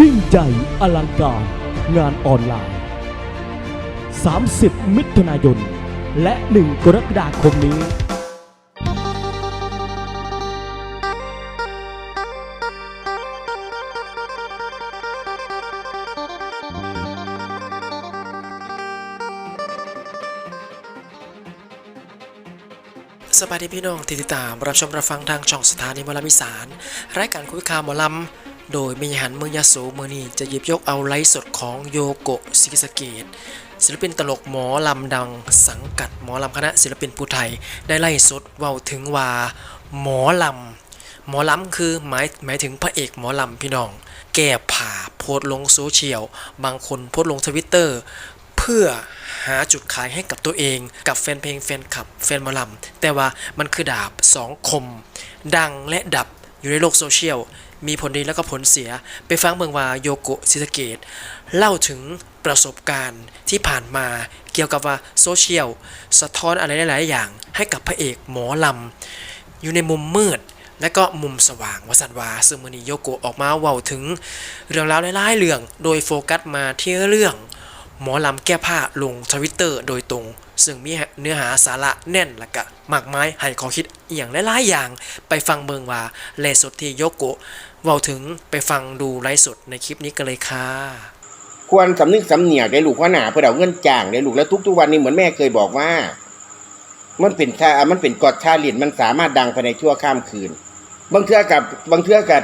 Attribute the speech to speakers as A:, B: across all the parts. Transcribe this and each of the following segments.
A: ยิ่งใหญ่อลังการ งานออนไลน์ 30 มิถุนายน และ 1 กรกฎาคมนี้
B: สวัสดีพี่น้องที่ติดตาม รับชมรับฟังทางช่องสถานีมลำอีสานรายการคุยข่าวหมอลำ โดยมีหันเมืองยาโสูมือนี้จะหยิบยกเอาไลฟ์สดของโยโกะซิกิสเกตศิลปินตลกหมอลำดังสังกัดหมอลำคณะศิลปินผู้ไทย ได้ไล่สดเว้าถึงว่าหมอลำหมอลำคือหมายหมายถึงพระเอกหมอลำพี่น้อง แก้ผ่าโพสลงโซเชียล บางคนโพสลงทวิตเตอร์เพื่อหาจุดขายให้กับตัวเอง กับแฟนเพลงแฟนคลับ แฟนหมอลำแต่ว่ามันคือดาบสองคม ดังและดับอยู่ในโลกโซเชียล มีผลดีแล้วก็ผลเสีย ไปฟังเมืองวาโยโกะซิสเกต เล่าถึงประสบการณ์ที่ผ่านมาเกี่ยวกับว่าโซเชียลสะท้อนอะไรหลาย ๆ อย่าง ให้กับพระเอกหมอลำ อยู่ในมุมมืดและก็มุมสว่างวสันวาซึ่งมือนีโยโกะออกมาเว่าถึง เรื่องราวหลายๆเรื่อง โดยโฟกัสมาที่เรื่อง หมอลำแก้ผ้าลงทวิตเตอร์โดยตรง ซึ่งมีเนื้อหาสาระแน่นและก็มากมายให้ขอคิดอย่างหลายๆอย่าง ไปฟังเบิงว่าเลสดที่โยโกะเว้าถึงไปฟังดูไลฟ์สดในคลิปนี้กันเลยค่ะ
C: ควรสำนึกสำเนียกได้ลูกพ่อหนาเพื่อเอาเงินจ้างได้ลูกแล้วทุกๆวันนี้เหมือนแม่เคยบอกว่า มันเป็นชามันเป็นกอดชาลินมันสามารถดังภายในชั่วข้ามคืน บางเทื่อกับบางเทื่อกับ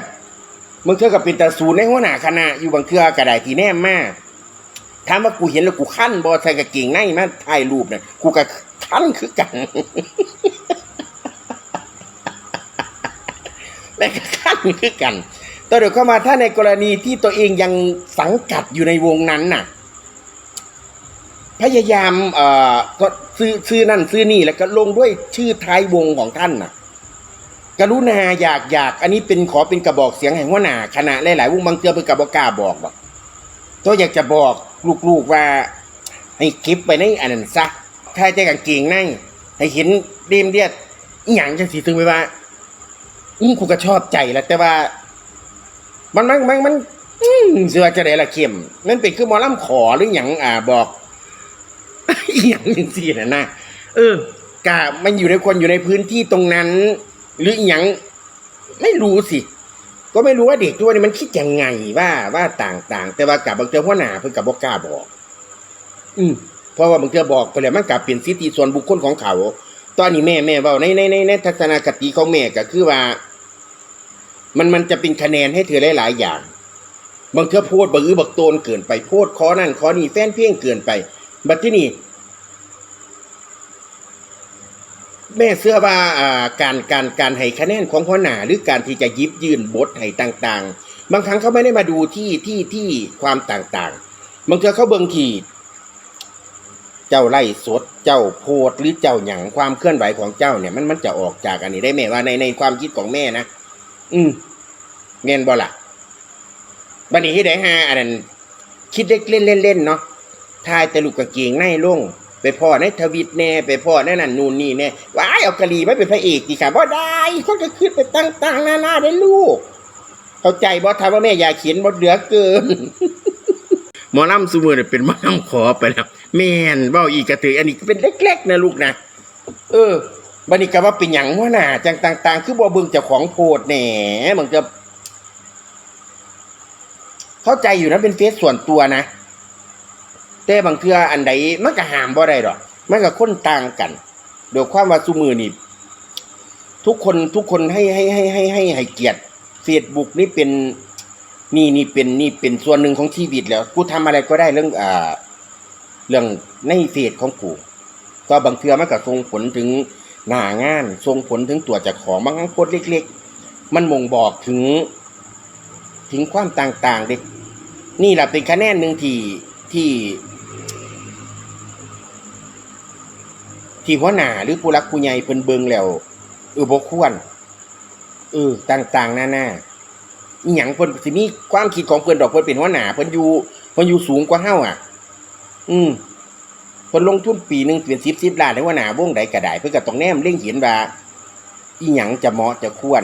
C: บางเทื่อกับเป็นตาสูนในหัวหน้าคณะอยู่บางเทื่อก็ได้ที่แน่มาก ถามว่ากูเห็นแล้วกูขั้นบอใส่กางเกงในมาถ่ายรูปเนี่ยกูก็ขั้นคือกันและก็ขั้นคือกันต่อเดี๋ยวเข้ามาถ้าในกรณีที่ตัวเองยังสังกัดอยู่ในวงนั้นน่ะ พยายามเอ่อก็ซื้อซื้อนั่นซื้อนี่แล้วก็ลงด้วยชื่อท้ายวงของท่านน่ะกรุณาอยากอยาก อันนี้เป็นขอเป็นกระบอกเสียงแห่งหัวหน้าคณะหลายๆวงบางเทือเป็นกระบอกกาบอกหรอก ตัวอยากจะบอกลูกๆว่าให้เก็บไปในอันนั้นซะถ้าใจกางเกงในให้เห็นเดมเดียดอหย่างจังสีซึ่งไปว่าอืมกูก็ชอบใจแหล้วแต่ว่า มันมันมันมันอืมเสือจะได้ละเข้มมันเป็นคือหมอลำขอหรืออย่างอ่าบอก อหย่างจังซี่น่ะนะเออกะมันอยู่ในคนอยู่ในพื้นที่ตรงนั้น หรืออหย่างไม่รู้สิ ก็ไม่รู้ว่าเด็กตัวนี้มันคิดยังไงว่าว่าต่างๆ แต่ว่ากับบางเจ้าพ่อหนาเพิ่นกับบ่กล้าบอก อืมเพราะว่าบางเจ้าบอกไปแล้วมันกลับเป็นสิทธิส่วนบุคคลของเขา ตอนนี้แม่แม่เว้าในในในในทัศนคติของแม่ก็คือว่า มันมันจะเป็นคะแนนให้เธอหลายๆอย่าง บางเธอโพดบักอื้อบักโตนเกินไปโพดขอนั่นขอนี่แฟนเพียงเกินไป บัดที่นี่ แม่เชื่อว่าอ่าการการการให้คะแนนของหัวหน้าหรือการที่จะยิบยื่นบทให้ต่างๆ บางครั้งเขาไม่ได้มาดูที่ที่ที่ความต่างๆ บางเทือเขาเบิ่งที่เจ้าไล่สด เจ้าโพดหรือเจ้าหยังความเคลื่อนไหวของเจ้าเนี่ยมันมันจะออกจากอันนี้ได้แม่ว่าในในความคิดของแม่นะอืมเมียนบ่ละบันนี้ที่ได้ห้าอันนั้นคิดเล็กเล่นเล่นเล่นเนาะทายแต่ลูกกางเกงในลง ไปพ่อในทวิตแน่ไปพ่อในนั่นนู่นนี่แน่ว้ายเอากะลีไม่เป็นพระเอกดีค่ะบ่ได้คนก็คิดไปต่างๆนานาได้ลูก เข้าใจบ่ทำว่าแม่อยากเขียนบ่เหลือเกินหมอลำซูมือเนี่ยเป็นหมอลำขอไปแล้วแม่นเบ้าอีกกระตืออันนี้ก็เป็นเล็กๆนะลูกนะเออบันนี้ก็ว่าเป็นหยังว่าน่ะจังต่าง ๆ คือบ่เบิ่งเจ้าของโพดแหน่มันก็เข้าใจอยู่นะเป็นเฟซส่วนตัวนะ แต่บางเทื่ออันใดมันก็ห้ามบ่ได้ดอกมันก็คนต่างกันโดยความว่าซุมือนี่ทุกคนทุกคนให้ให้ให้ให้ให้ให้เกียรติเฟซบุ๊กนี่เป็นนี่นี่เป็นนี่เป็นส่วนหนึ่งของชีวิตแล้วกูทำอะไรก็ได้เรื่องอ่าเรื่องในเฟซของกูก็บางเทื่อมันก็ส่งผลถึงหน้างานส่งผลถึงตัวจากของบางครั้งโพสต์เล็ก ๆ มันม่งบอกถึง ถึงความต่างๆเด็กนี่แหละเป็นคะแนนหนึ่งที่ที่ ที่หัวหน้าหรือผู้รักผู้ใหญ่เพิ่นเบิงแล้วเออบ่ควรเออต่างๆหน้าๆอีหยังเพิ่นสิมีความคิดของเพิ่นดอกเพิ่นเป็นหัวหน้าเพิ่นอยู่เพิ่นอยู่สูงกว่าเฮาอะ อืมเพิ่นลงทุนปีหนึ่งเป็น10 10ล้านในหัวหน้าวงใดก็ได้เพิ่นก็ต้องแนมเล็งเห็นว่าอีหยังจะเหมาะจะควร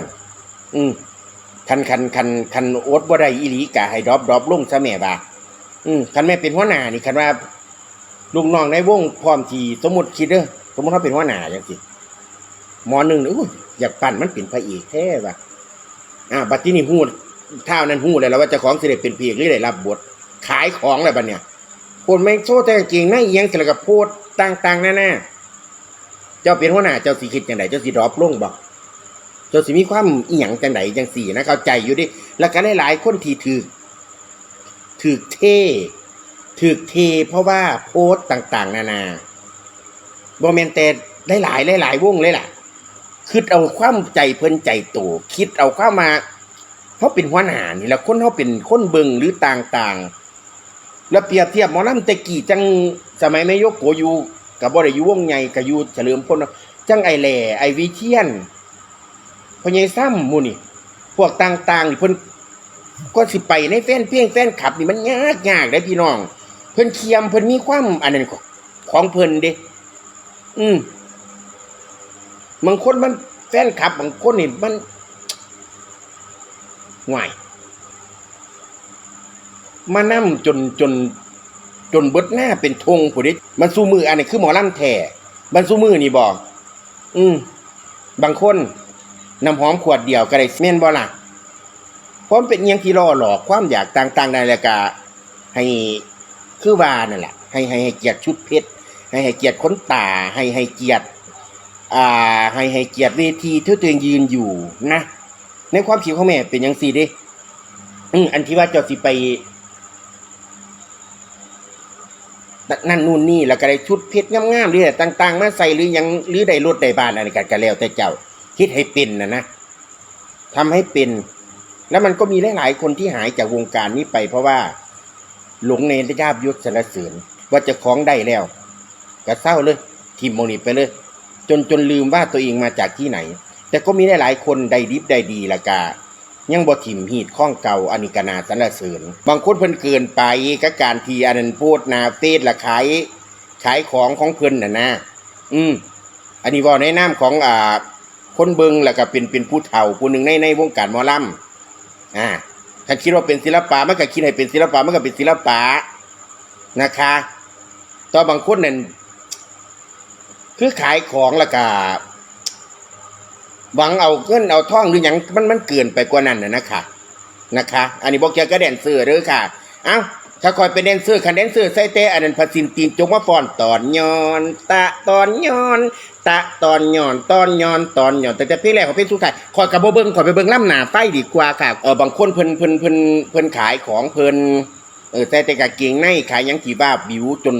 C: อืมคันคันคันคันโอ๊ตบ่ได้อีหลีกะให้ดรอปดรอปลงซะแม่บ่าอืมคันแม่เป็นหัวหน้านี่คันว่าลูกน้องในวงพร้อมที่สมมติคิดเด้อ มมติเขาเป็นหัวหน้าจังซี่หมอหนึ่งนี่อุ้ยอยากปั่นมันเป็นพระเอกแท้ว่ะอ่าบัดที่นี่ฮู้เท่านั้นฮู้เลยแล้วว่าจ้าของเสิได้เป็นพระเอกหรือได้รับบทขายของอะไรบัดเนี่ยคนไม่โซ่แต่กางเกงนเอียงเสร็จแล้วก็โพดต่างๆแน่ๆเจ้าเป็นหัวหน้าเจ้าสิคิดจังไดเจ้าสิดรอปลงบ่จนสิมีความอีหยังจังไดจังสี่นะเข้าใจอยู่ดิแล้วก็หลายๆคนที่ถือถือเท่ถือเทเพราะว่าโพสต์ต่างๆ นานา บอมเมนแต่ได้หลายหลาย ๆ วงเลยล่ะ คิดเอาความใจเพิ่นใจโตคิดเอาเข้ามาเขาเป็นหัวหน้านี่แล้วคนเขาเป็นคนเบิงหรือต่างๆ แล้วเปรียบเทียบหมอลำแตะกี้จังสมัยไม่ยกโกอยู่กับบ่ได้อยู่วงใหญ่กับอยู่เฉลิมพลจังไอแหล่ไอวิเชียนพญายซ้ำมูนี่พวกต่างๆนี่เพิ่นก็สิไปในแฟนเพียงแฟนขับนี่มันยากยากได้พี่น้อง เพิ่นเคียมเพิ่นมีความอันนั้นของของเพิ่นเด้ อืมบางคนมันแฟนขับบางคนนี่มันห่วยมานั่มจนจน จนเบิดหน้าเป็นธงผู้นี้มันสู้มืออันนี้คือหมอลำแท้มันสู้มือนี่บอกอืมบางคนน้ำหอมขวดเดียวก็ได้แม่นบ่ล่ะพราะมันเป็นยังที่ล่อหลอกความอยากต่างๆในรายการให้คือว่านั่นแหละให้ให้ให้เกียรติชุดเพชร ให้ให้เกียรติคนตาให้ให้เกียรติอ่าให้ให้เกียรติเวทีที่ตัวเองยืนอยู่นะ ในความคิดของแม่เป็นยังสี่ด้อืมอันที่ว่าเจ้าสิไปนั่นนู่นนี่แล้วก็ได้ชุดเพชรงามๆหรืออะไรต่าง ๆ มาใส่หรือยังหรือได้รถได้บ้านอะไรกันก็แล้วแต่เจ้า คิดให้เป็นนะนะทำให้เป็น แล้วมันก็มีหลายๆคนที่หายจากวงการนี้ไป เพราะว่า หลงในระาบยศสรรเสริญว่าจะคล้องได้แล้ว ก็เศร้าเลยทีมโมนิไปเลย จนจนลืมว่าตัวเองมาจากที่ไหน แต่ก็มีหลายๆคนได้ดิบได้ดีละกายังบ่ถิ่มหีดข้องเก่าอนิกนาสรรเสริญบางคนเพิ่นเกินไปกับการทีอันนั้นพูดนาเฟซละขายขายของของเพิ่นน่ะนะอืมอันนี้ว่าในนามของอ่าคนเบิงแล้วก็เป็นเป็นผู้เฒ่าผู้หนึ่งในในวงการหมอลำอ่าถ้าคิดว่าเป็นศิลปะมันก็คิดให้เป็นศิลปะมันก็เป็นศิลปะนะคะต่อบางคนนั่น คือขายของล้วก็หวังเอาเงินเอาท่องหรือยังมันมันเกินไปกว่านั้นนะนะคะนะคะ อันนี้บอกเกี่ยวกับแดนเซอร์เด้อค่ะ เอ้าถ้าคอยเป็นแดนเซอร์คันแดนเซอร์ใส่เตอันนั้นพัสินตีนจงมาฟอนตอนย้อน ตะตอนย้อน ตะตอนย้อนตอนย้อนตอนย้อนแต่แต่เพลงแรกของเพลงสุดท้ายคอยกับโบเบิงคอยไปเบิงล่ำหนาไฟดีกว่าค่ะเออบางคนเพิ่นเพิ่นเพิ่นเพิ่นขายของเพิ่นเออแต่แต่กางเกงในขายยังที่ว่าบิวจน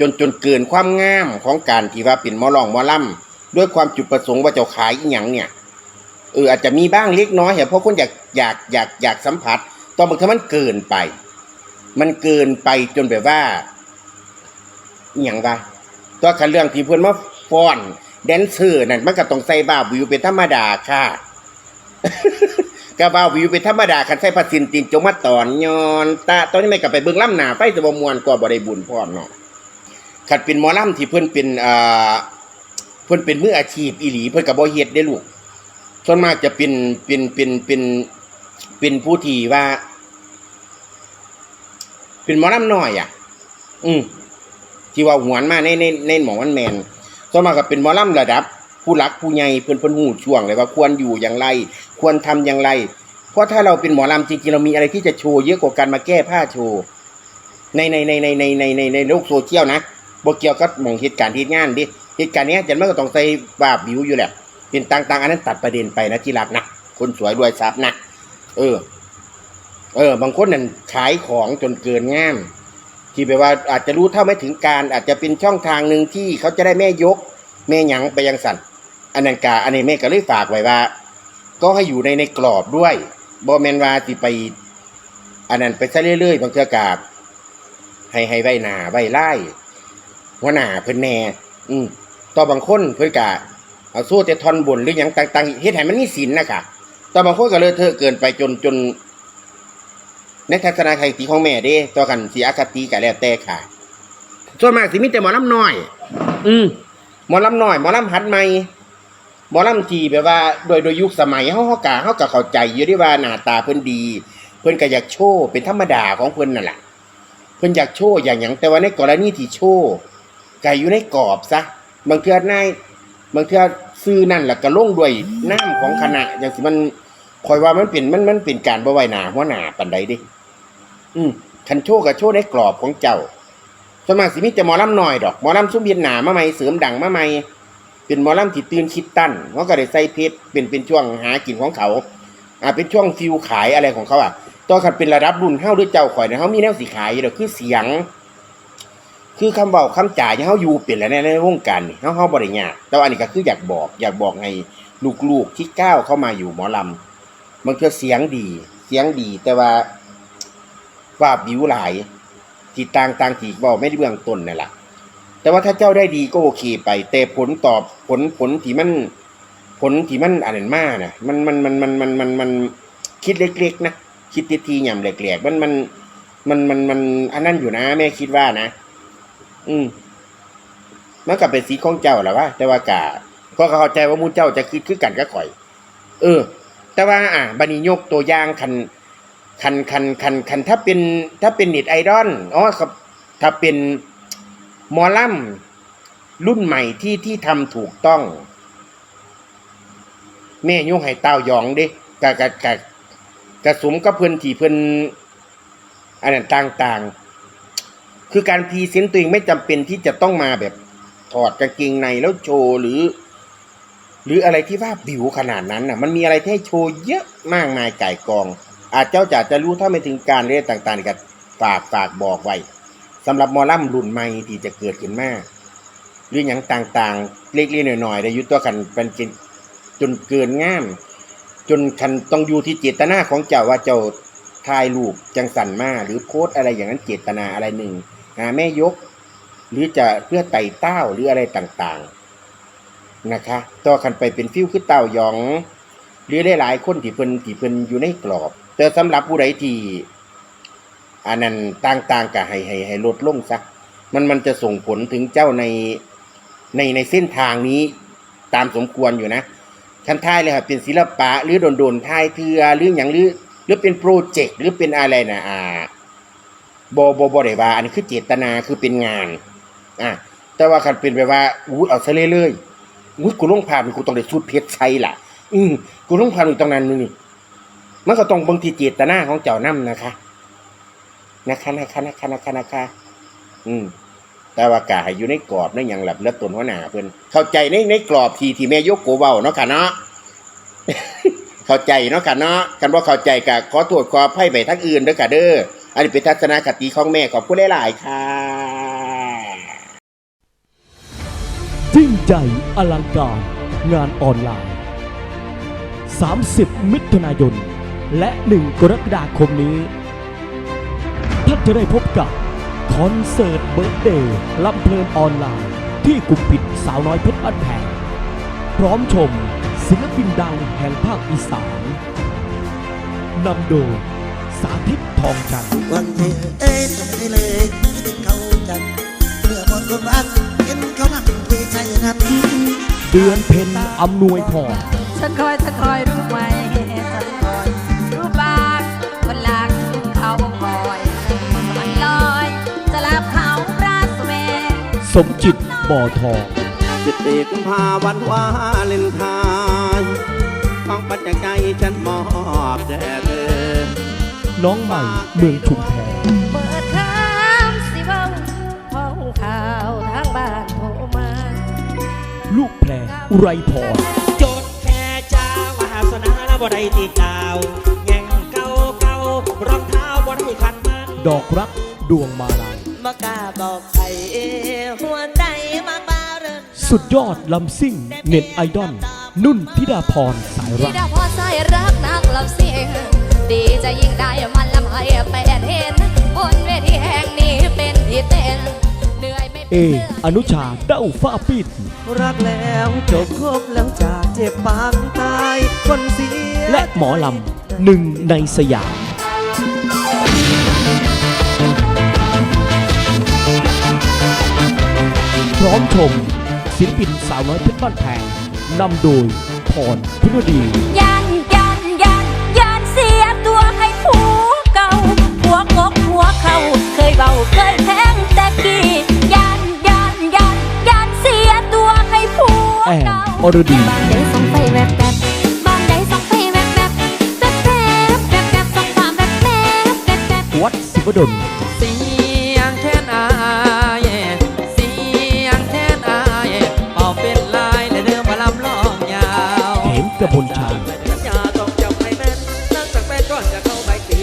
C: จนจนเกินความงามของการที่ว่าเป็นมอลองมอล่ำด้วยความจุดประสงค์ว่าจะขายอีหยังเนี่ยเอออาจจะมีบ้างเล็กน้อยเหรอเพราะคนอยากอยากอยากอยากสัมผัสตอนบางทีมันเกินไป มันเกินไปจนแบบว่าอหย่างว่าตัวคันเรื่องที่เพื่อนมาฟ้อนแดนเซอร์นั่นมันก็ต้องใส่บ้าวิวเป็นธรรมดาค่ะก็บ้าวิวเป็นธรรมดาคันใส่ผ้าสินตินจงมาตอนย้อนตาตอนนี้ไม่กลับไปเบิ่งล่ำหนาไปจะบ่มวนกว่าบ่ได้บุญพร้อมเนาะ คันเป็นหมอล่ำที่เพิ่อนเป็นอ่าเพิ่อนเป็นมืออาชีพอีหลีเพิ่อนก็บ่เฮ็ดได้ลูกส่วนมากจะเป็นเป็นเป็นเป็นเป็นผู้ที่ว่า เป็นหมอลำน้อยอะ อืมที่ว่าหวนมาในในในหมอวันแมนส่วนมากก็เป็นหมอลำระดับ ผู้รักผู้ใหญ่เพิ่อนเพิ่อนหูช่วงเลยว่าควรอยู่อย่างไร ควรทำอย่างไร เพราะถ้าเราเป็นหมอลำจริงๆเรามีอะไรที่จะโชว์เยอะกว่าการมาแก้ผ้าโชว์ในในในในในในในในโลกโซเชียลนะ บ่เกี่ยวกับหมองเหตุการณ์ที่งานดิเหตุการณ์นี้จันมันก็ต้องใส่บาบบิวอยู่แหละเป็นต่างๆอันนั้นตัดประเด็นไปนะที่รักนะคนสวยรวยทรัพย์นะเออ เออ บางคนนั่นขายของจนเกินงามที่แบบว่าอาจจะรู้เท่าไม่ถึงการ อาจจะเป็นช่องทางหนึ่งที่เขาจะได้แม่ยก แม่หยังไปยังสัตว์อันนั้นกาอันนี้แม่ก็เลยฝากไว้ว่า ก็ให้อยู่ในในกรอบด้วยบอแมนว่าสิไป อันนั้นไปซะเรื่อยๆบางเทือกาบให้ให้ไว้หนาไว้ไล่ หัวหน้าเพิ่นแน่อืมต่อบางคนเพิ่นกะเอาสู้แต่ทอนบนหรือหยังต่างๆเฮ็ดให้มันมีศีลนะคะต่อบางคนก็เลยเทอะเกินไปจนจน ในทัศนคติของแม่เด้ ต่อกันสีอคติก็แล้วแต่ค่ะ ส่วนมากสิมีแต่หมอลำน้อย อืมหมอลำน้อยหมอลำหัดใหม่หมอลำทีแบบว่า โดยโดยยุคสมัยเฮาเฮากะเฮาก็เข้าใจอยู่ที่ว่าหน้าตาเพิ่นดี เพิ่นก็อยากโชว์เป็นธรรมดาของเพิ่นนั่นแหละเพิ่นอยากโชว์อย่างหยังแต่ว่าในกรณีที่โชว์ ไก็อยู่ในกรอบซะบางเทื่อนายบางเทื่อซื้อนั่นแหล้วก็ลงด้วยน้ำของคณะอย่างสิมันคอยว่ามันเป็นมันมันเป็นการบ่ไว้หนาหัวหน้าปานใดดิอืมคันโชว์ก็โชว์ในกรอบของเจ้าสวนมาสิมีแต่หมอลำน้อยดอกมอลำซุ้มเวียนหนามาใหม่เสริมดังมาใหม่เป็นมอลำที่ตื่นคิดตั้นเขาก็ได้ใส่เพชรเป็นเป็นช่วงหากินของเขา อ่าเป็นช่วงฟิวขายอะไรของเขาอะตอนคันเป็นระดับรุ่นเฮาหรือเจ้าข่อยนี่ยเฮามีแนวสิขายอยู่ดอกคือเสียง คือคำเว้าคำจ่าที่เฮาอยู่เป็นแล้วในในวงการนี่เฮาเฮาบ่ได้ยาแต่ว่าอันนี้ก็คืออยากบอก อยากบอกให้ลูกๆที่ก้าวเข้ามาอยู่หมอลำมันคือเสียงดี เสียงดี แต่ว่าว่าบิวหลายที่ต่างต่างที่เว้าไม่ได้เบื้องต้นนั่นล่ะแต่ว่าถ้าเจ้าได้ดีก็โอเคไป แต่ผลตอบผลผลที่มัน ผลที่มันอันนั้นมาน่ะมันมันมันมันมันมันมันคิดเล็กๆนะคิดทีทีหย่ำแหลกๆมันมันมันมันมันอันนั้นอยู่นะ แม่คิดว่านะ อืมมันก็เป็นสีของเจ้าแหละว่าแต่ว่ากะก็เข้าใจว่ามูเจ้าจะคิดคือกันก็ข่อย เออ แต่ว่า อะบันิยกตัวอย่างคันคันคันคันคันถ้าเป็น ถ้าเป็นเน็ตไอดอลอ๋อครับ ถ้าเป็นมอลัมรุ่นใหม่ที่ที่ทำถูกต้อง แม่ยกให้เต้ายองเด้กะกะกะกะสมกับเพิ่อนที่เพิ่นอันนั้นต่างๆ คือการพรีเซนต์ตัวเองไม่จำเป็นที่จะต้องมาแบบถอดกางเกงในแล้วโชว์หรือ หรืออะไรที่ว่าบิวขนาดนั้นน่ะ มันมีอะไรที่ให้โชว์เยอะมากมายไก่กอง อาจเจ้าจะจะรู้ถ้าไม่ถึงการเรื่องต่างๆก็ฝากฝากบอกไว้สำหรับมอลัมรุ่นใหม่ที่จะเกิดขึ้นมาหรืออย่างต่างๆ เล็กๆหน่อยๆได้ยุตัวกันเป็นจริงจนเกินง่าม จนคันต้องอยู่ที่เจตนาของเจ้าว่าเจ้าถ่ายรูปจังสันมาหรือโพสต์อะไรอย่างนั้นเจตนาอะไรหนึ่ง หาแม่ยก หรือจะเพื่อไต่เต้าหรืออะไรต่างๆนะคะต่อคันไปเป็นฟิวคือเต้ายอง หรือได้หลายๆคนที่เพิ่นที่เพิ่นอยู่ในกรอบ แต่สำหรับผู้ใดที่อันนั้นต่างๆก็ให้ให้ให้ลดลงซะมันมันจะส่งผลถึงเจ้าในในในเส้นทางนี้ตามสมควรอยู่นะคันท้ายเลยครับเป็นศิลปะหรือโดนโดนท้ายเทือหรืออย่างหรือหรือเป็นโปรเจกต์หรือเป็นอะไรนะอ่า บอบอบอได้ว่า อันนี้คือเจตนาคือเป็นงาน อะแต่ว่าคันเป็นไปว่าอู้เอาซะเลยเลยอุ้กูลงผ่านกูต้องได้สูตรเพชรใช่ล่ะ อืมกูลงผ่านอีกตรงนั้นนี่มันก็ต้องบางทีเจตนาของเจ้านํนะคะ นะคะนะคะนะคะนะคะนะคะ อืมแต่ว่ากาให้อยู่ในกรอบในอย่างหลับแล้วตนหัวหน้าเพิ่อนเข้าใจในในกรอบทีที่แม่ยกโกเว้าเนาะค่ะเนาะเข้าใจเนาะค่ะเนาะกันว่าเข้าใจกะขอโทษขออภัยไปทั้งอื่นเด้อค่ะเด้อ อันนี้เป็นทัศนคติของแม่ขอบคุณหลายๆค่ะ
A: ยิ่งใหญ่อลังการงานออนไลน์ 30 มิถุนายน และ 1 กรกฎาคมนี้ ท่านจะได้พบกับคอนเสิร์ตเบิร์ดเดย์ลำเพลินออนไลน์ ที่กุมปิดสาวน้อยเพชรบ้านแพงพร้อมชมศิลปินดังแห่งภาคอีสานนำโดยสาธิต ทองจันทร์
D: วันเธอเอ้ยทำไมเลยคิดถึงเขาจังเมื่อหมดคนรักเห็นเขานั่งคุยใจนั้น
A: เดือนเพ็ญอำนวยพร
E: ฉันคอยฉันคอยรู้ไหมฉันคอยรู้บางคนลักเขาคอยมันลอยจะลับเขารักเม
A: สมจิตบ่อทอง
F: สิบสี่กุมภาวันวาเลนทน์ของปัจจัยฉันมอบแด่เธอ
A: น้องใหม่เมืองชุมแพ
E: เปิดคำสิเว้าห้องข่าวทางบ้านโทรมา
A: ลูกแพรอุไรพร
G: จดแค่เจ้าวาสนาบ่ได้ติดดาวแง่งเก่าเก่ารองเท้าบ่ได้ขัดมัน
A: ดอกรักดวงมาลาย
D: บ่กล้าบอกใครหัวใจมากบ้าเริน
A: สุดยอดลำซิ่งเน็ตไอดอลนุ่นธิดาพรสายรั
E: ที่
A: ก
E: ดาพอใจรักนักลำเสียง ดีใจะยิ่งได้มันลำให้แปดเห็นบนเวทีแห่งนี้เป็นที่เต้นเหนื่อยไม่
A: เอ
E: เป็น
A: อนุชาเด้าฟ้าปิด
D: รักแล้วจบครบแล้วจากเจ็บปางตายคนเสีย
A: และหมอลำหนึ่งในสยาม พร้อมชมศิลปินสาวน้อยเพชรบ้านแพงนำโดยพรพิรดี
H: ยันยัน เบาเคยแทงแต่กี้ยันยันยันยันเสียตัวให้ผัว
A: แอน
H: เก่า
A: อรดี
H: บ้านใดส่องไฟแวบแวบบ้านใดส่องไฟแวบแวบแวบแวบแวบแวบส่องความแวบแวบแวบแวบ
A: วัดศิวดล
I: เสียงแค้นอายเสียงแค้นอายเป่าเป็นลายและเดิมมาลำลองยาว
A: เหมกระพลชาญ
I: สัญญาต้องจำให้แม่นนั่งสักแฟนก่อนจะเข้าไปตี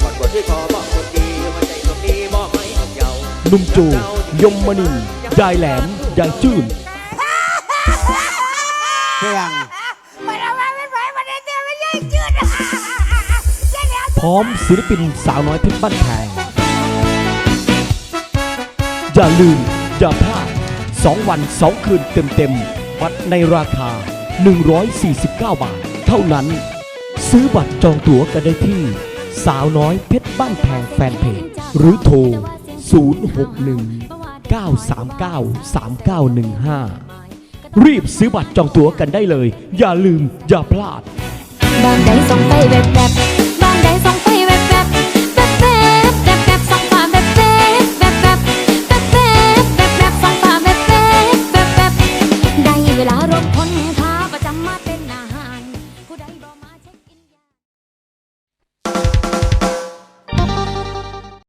I: ก่อนคนที่ขอบอกคน เยาว์
A: หนุ่มจูยมมนินยายแหลมยายจื้น
E: เพียง
A: พร้อมศิลปินสาวน้อยเพชรบ้านแพงอย่าลืม อย่าพลาด 2 วัน 2 คืนเต็มๆบัตรในราคา 149 บาท เท่านั้น ซื้อบัตรจองตั๋วกันได้ที่ สาวน้อยเพชรบ้านแพงแฟนเพจหรือโทร 061 939 3915 รีบซื้อบัตรจองตั๋วกันได้เลย อย่าลืมอย่าพลาด
H: บางใดส่องไปแบบแบบบางใดสองไป